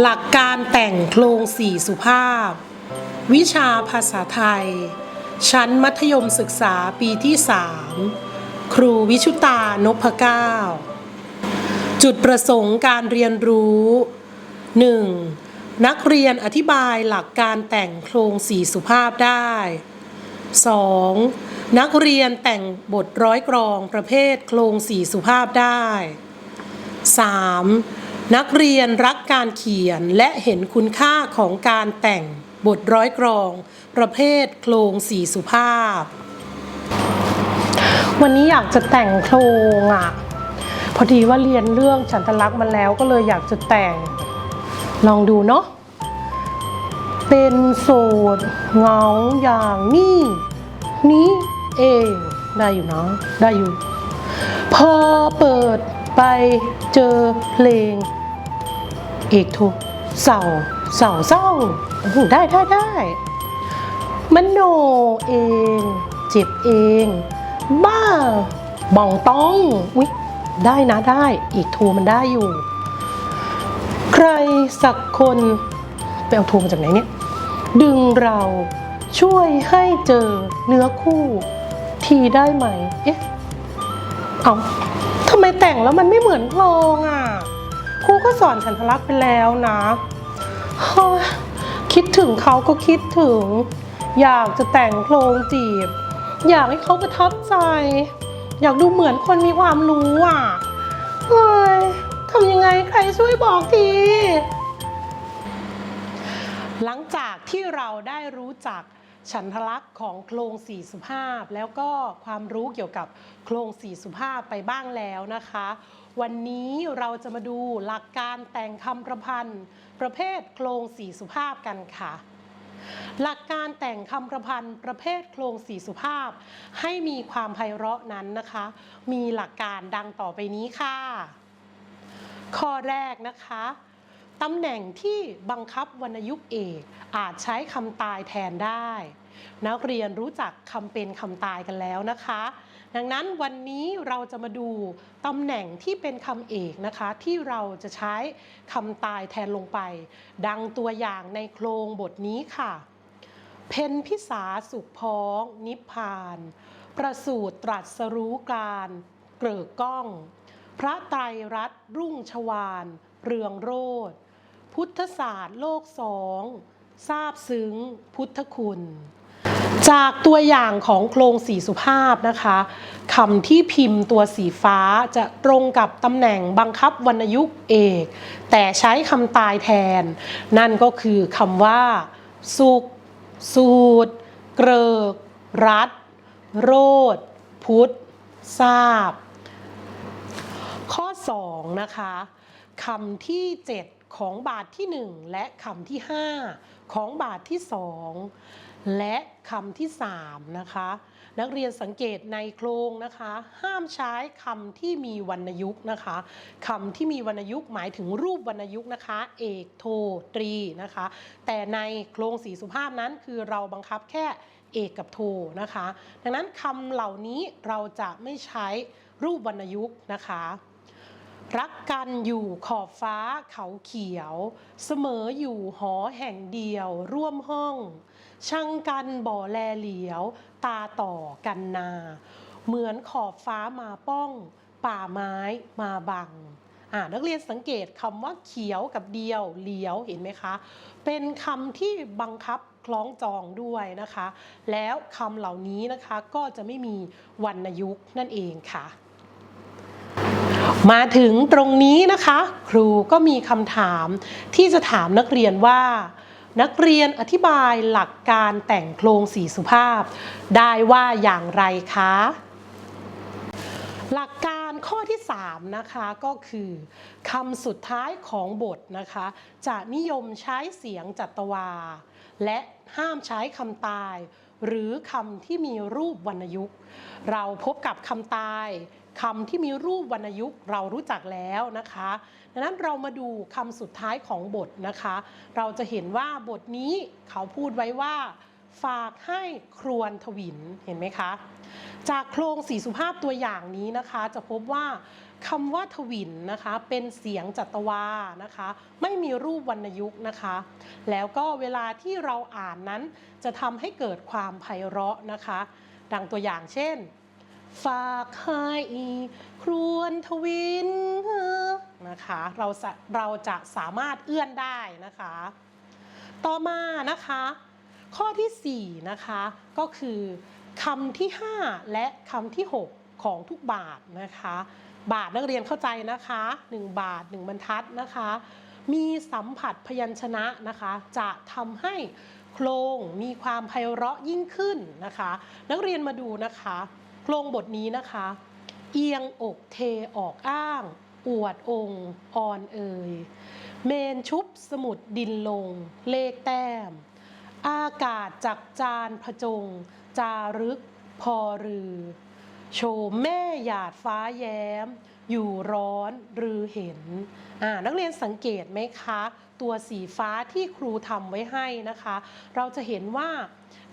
หลักการแต่งโครงสี่สุภาพ วิชาภาษาไทย ชั้นมัธยมศึกษาปีที่ 3 ครูวิชุตานพเก้า จุดประสงค์การเรียนรู้ 1. นักเรียนอธิบายหลักการแต่งโครงสี่สุภาพได้ 2. นักเรียนแต่งบทร้อยกรองประเภทโครงสี่สุภาพได้ 3. นักเรียนรักการเขียนและเห็นคุณค่าของการแต่งบทร้อยกรอง ประเภทโครงสีสุภาพ วันนี้อยากจะแต่งโครงอะ พอดีว่าเรียนเรื่องฉันทลักษณ์มาแล้วก็เลยอยากจะแต่ง ลองดูเนาะเป็นโสดเงาอย่างนี้นี้เองได้อยู่เนาะได้อยู่ พอเปิดไปเจอเพลง เอกทุกเสาเสาเศร้าอื้อหือได้ได้ได้มโนเอง เจ็บเอง บ้าบ่องต้องวิได้นะได้เอกโทมันได้อยู่ ใครสักคนไปเอาโทมาจากไหนเนี่ย ดึงเราช่วยให้เจอเนื้อคู่ทีได้ไหม เอ๊ะ เอาทำไมแต่งแล้วมันไม่เหมือนโครงอะ สอนฉันทลักษณ์ไปแล้วนะคิดถึงเขาก็คิดถึง อยากจะแต่งโครงจีบ อยากให้เขาประทับใจ อยากดูเหมือนคนมีความรู้อะเฮ้ยทำยังไงใครช่วยบอกที หลังจากที่เราได้รู้จักฉันทลักษณ์ของโครงสี่สุภาพ แล้วก็ความรู้เกี่ยวกับโครงสี่สุภาพไปบ้างแล้วนะคะ วันนี้เราจะมาดูหลักการแต่งคำประพันธ์ ประเภทโครงสี่สุภาพกันค่ะ หลักการแต่งคำประพันธ์ ประเภทโครงสี่สุภาพ ให้มีความไพเราะนั้นนะคะ มีหลักการดังต่อไปนี้ค่ะ ข้อแรกนะคะตำแหน่งที่บังคับวรรณยุกต์เอกอาจใช้คำตายแทนได้ นักเรียนรู้จักคำเป็นคำตายกันแล้วนะคะ ดังนั้นวันนี้เราจะมาดูตำแหน่งที่เป็นคำเอกนะคะ ที่เราจะใช้คำตายแทนลงไป ดังตัวอย่างในโครงบทนี้ค่ะ เพนพิสาสุขพ้อง นิพพาน ประสูตรตรัสรู้การ เกริกก้อง พระไตรรัตน์รุ่งชวาน เรืองโรดพุทธศาสตร์โลกสองทราบซึ้งพุทธคุณ จากตัวอย่างของโครงสีสุภาพนะคะคำที่พิมพ์ตัวสีฟ้าจะตรงกับตำแหน่งบังคับวรรณยุกต์เอก แต่ใช้คำตายแทน นั่นก็คือคำว่า สุข สูตร เกริกรัฐ โรด พุทธทราบ ข้อ 2 นะคะคำที่ 7 ของบาทที่ 1 และคำที่ 5 ของบาทที่ 2 และคำที่ 3 นะคะ นักเรียนสังเกตในโครงนะคะ ห้ามใช้คำที่มีวรรณยุกต์นะคะคำที่มีวรรณยุกต์หมายถึงรูปวรรณยุกต์นะคะ เอกโทตรีนะคะ แต่ในโครงสีสุภาพนั้นคือเราบังคับแค่เอกกับโทนะคะ ดังนั้นคำเหล่านี้เราจะไม่ใช้รูปวรรณยุกต์นะคะ รักกันอยู่ขอบฟ้าเขาเขียว เสมออยู่หอแห่งเดียวร่วมห้อง ช่างกันบ่อแลเหลียว ตาต่อกันนา เหมือนขอบฟ้ามาป้อง ป่าไม้มาบังอ่านักเรียนสังเกตคำว่าเขียวกับเดียวเหลียวเห็นไหมคะ เป็นคำที่บังคับคล้องจองด้วยนะคะ แล้วคำเหล่านี้นะคะก็จะไม่มีวรรณยุกต์นั่นเองค่ะ มาถึงตรงนี้นะคะ ครูก็มีคำถามที่จะถามนักเรียนว่า นักเรียนอธิบายหลักการแต่งโครงสีสุภาพ ได้ว่าอย่างไรคะ หลักการข้อที่ 3 นะคะก็คือคำสุดท้ายของบทนะคะ จะนิยมใช้เสียงจัตวา และห้ามใช้คำตาย หรือคำที่มีรูปวรรณยุกต์ เราพบกับคำตาย คำที่มีรูปวรรณยุกต์เรารู้จักแล้วนะคะ ดังนั้นเรามาดูคำสุดท้ายของบทนะคะ เราจะเห็นว่าบทนี้เขาพูดไว้ว่า ฝากให้ครวนทวินเห็นไหมคะ จากโครงสีสุภาพตัวอย่างนี้นะคะ จะพบว่าคำว่าทวินนะคะเป็นเสียงจัตวานะคะ ไม่มีรูปวรรณยุกต์นะคะ แล้วก็เวลาที่เราอ่านนั้นจะทำให้เกิดความไพเราะนะคะ ดังตัวอย่างเช่น ฝากให้ครวนทวินนะคะ เราจะเราจะสามารถเอื้อนได้นะคะ ต่อมานะคะ ข้อที่ 4 นะคะ ก็คือคำที่ 5 และคำที่ 6 ของทุกบาทนะคะ บาทนักเรียนเข้าใจนะคะ 1 บาท 1 บรรทัดนะคะ มีสัมผัสพยัญชนะนะคะ จะทำให้โครงมีความไพเราะยิ่งขึ้นนะคะ นักเรียนมาดูนะคะ โครงบทนี้นะคะ เอียงอกเทออกอ้าง อวดองค์อ่อนเอ่ย เมนชุบสมุดดินลง เลขแต้ม อากาศจักจานผจง จารึกพอรือโฉมแม่หยาดฟ้าแย้ม อยู่ร้อนหรือเห็น นักเรียนสังเกตไหมคะ ตัวสีฟ้าที่ครูทำไว้ให้นะคะ เราจะเห็นว่า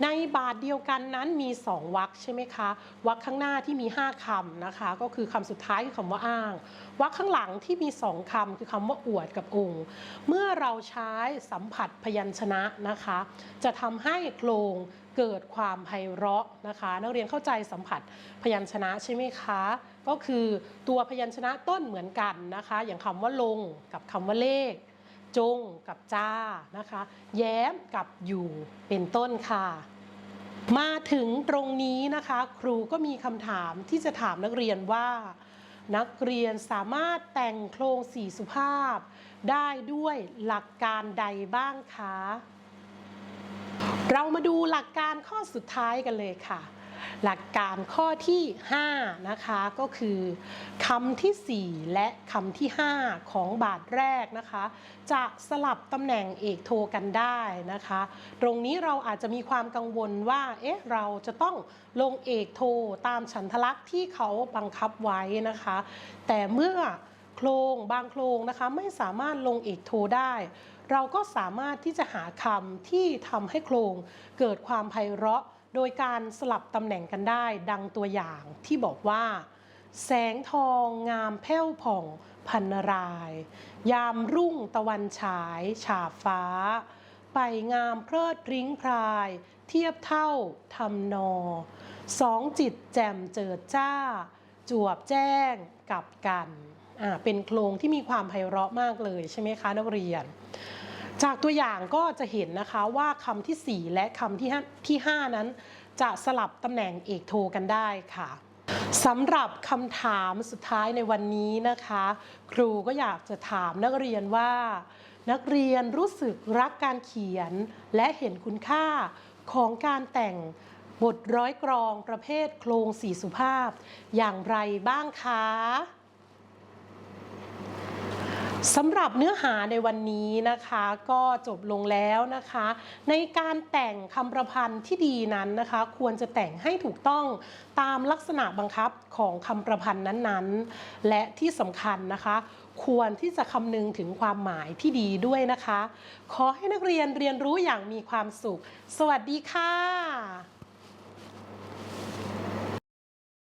ในบาทเดียวกันนั้นมีสองวรรคใช่ไหมคะวรรคข้างหน้าที่มี 5คำนะคะ ก็คือคำสุดท้ายคือคำว่าอ้างวรรคข้างหลังที่มีสองคำคือคำว่าอวดกับองค์ เมื่อเราใช้สัมผัสพยัญชนะนะคะ จะทำให้โครงเกิดความไพเราะนะคะ นักเรียนเข้าใจสัมผัสพยัญชนะใช่ไหมคะ ก็คือตัวพยัญชนะต้นเหมือนกันนะคะ อย่างคำว่าลงกับคำว่าเลข จงกับจ้านะคะ แย้มกับอยู่เป็นต้นค่ะ มาถึงตรงนี้นะคะ ครูก็มีคำถามที่จะถามนักเรียนว่า นักเรียนสามารถแต่งโครงสี่สุภาพ ได้ด้วยหลักการใดบ้างคะ เรามาดูหลักการข้อสุดท้ายกันเลยค่ะ หลักการข้อที่ 5 นะคะก็คือคำทีสี่ 4 และคำที่ 5 ของบาทแรกนะคะ จะสลับตำแหน่งเอกโทกันได้นะคะ ตรงนี้เราอาจจะมีความกังวลว่าเอ๊ะเราจะต้องลงเอกโทตามฉันทลักษณ์ที่เขาบังคับไว้นะคะ แต่เมื่อโครงบางโครงนะคะไม่สามารถลงเอกโทได้ เราก็สามารถที่จะหาคำที่ทำให้โครงเกิดความไพเราะ โดยการสลับตำแหน่งกันได้ดังตัวอย่างที่บอกว่า แสงทองงามแผ้วผ่องพันนาราย ยามรุ่งตะวันฉายฉาบฟ้า ไปงามเพลิดพริ้งพราย เทียบเท่าทำนอ สองจิตแจ่มเจิดจ้า จวบแจ้งกับกันอ่าเป็นโครงที่มีความไพเราะมากเลยใช่ไหมคะนักเรียน จากตัวอย่างก็จะเห็นนะคะว่าคำที่ 4 และคำที่ที่ 5 นั้น จะสลับตำแหน่งเอกโทกันได้ค่ะสำหรับคำถามสุดท้ายในวันนี้นะคะ ครูก็อยากจะถามนักเรียนว่า นักเรียนรู้สึกรักการเขียน และเห็นคุณค่าของการแต่งบทร้อยกรองประเภทโครงสี่สุภาพ อย่างไรบ้างคะ สำหรับเนื้อหาในวันนี้นะคะก็จบลงแล้วนะคะ ในการแต่งคำประพันธ์ที่ดีนั้นนะคะ ควรจะแต่งให้ถูกต้องตามลักษณะบังคับของคำประพันธ์นั้นๆ และที่สำคัญนะคะ ควรที่จะคำนึงถึงความหมายที่ดีด้วยนะคะ ขอให้นักเรียนเรียนรู้อย่างมีความสุข สวัสดีค่ะ